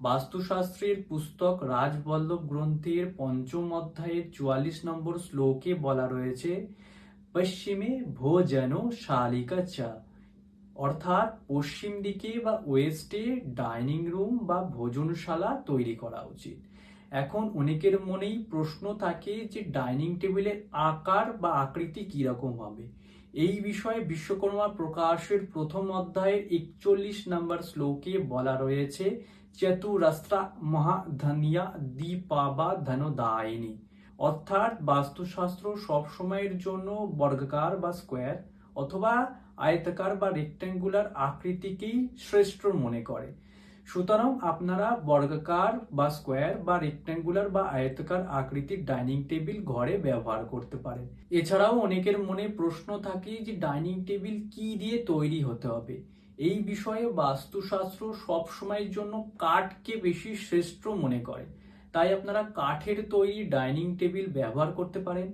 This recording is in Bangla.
বাস্তুশাস্ত্রের পুস্তক রাজবল্লভ গ্রন্থের পঞ্চম অধ্যায়ের চুয়াল্লিশ নম্বর শ্লোকে বলা রয়েছে, পশ্চিমে ভোজন শালিকা চা। অর্থাৎ পশ্চিম দিকে বা ওয়েস্টে ডাইনিং রুম বা ভোজনশালা তৈরি করা উচিত। এখন অনেকের মনেই প্রশ্ন থাকে যে ডাইনিং টেবিলের আকার বা আকৃতি কীরকম হবে। এই বিষয়ে বিশ্বকর্মা প্রকাশের প্রথম অধ্যায়ের একচল্লিশ নম্বর শ্লোকে বলা রয়েছে, চতুরাস্ত্রা মহাধনিয়া দীপাবা ধনদায়িনী। অর্থাৎ বাস্তুশাস্ত্র সব সময়ের জন্য বর্গাকার বা স্কোয়ার অথবা আয়তাকার বা রেক্ট্যাঙ্গুলার আকৃতিকেই শ্রেষ্ঠ মনে করে। সুতরাং আপনারা বর্গাকার বা স্কোয়ার বা রেক্ট্যাঙ্গুলার বা আয়তাকার আকৃতির ডাইনিং টেবিল ঘরে ব্যবহার করতে পারেন। এছাড়াও অনেকের মনে প্রশ্ন থাকে যে ডাইনিং টেবিল কি দিয়ে তৈরি হতে হবে? এই বিষয়ে বাস্তুশাস্ত্র সব সময়ের জন্য কাঠকে বেশি শ্রেষ্ঠ মনে করে। তাই আপনারা কাঠের তৈরি ডাইনিং টেবিল ব্যবহার করতে পারেন।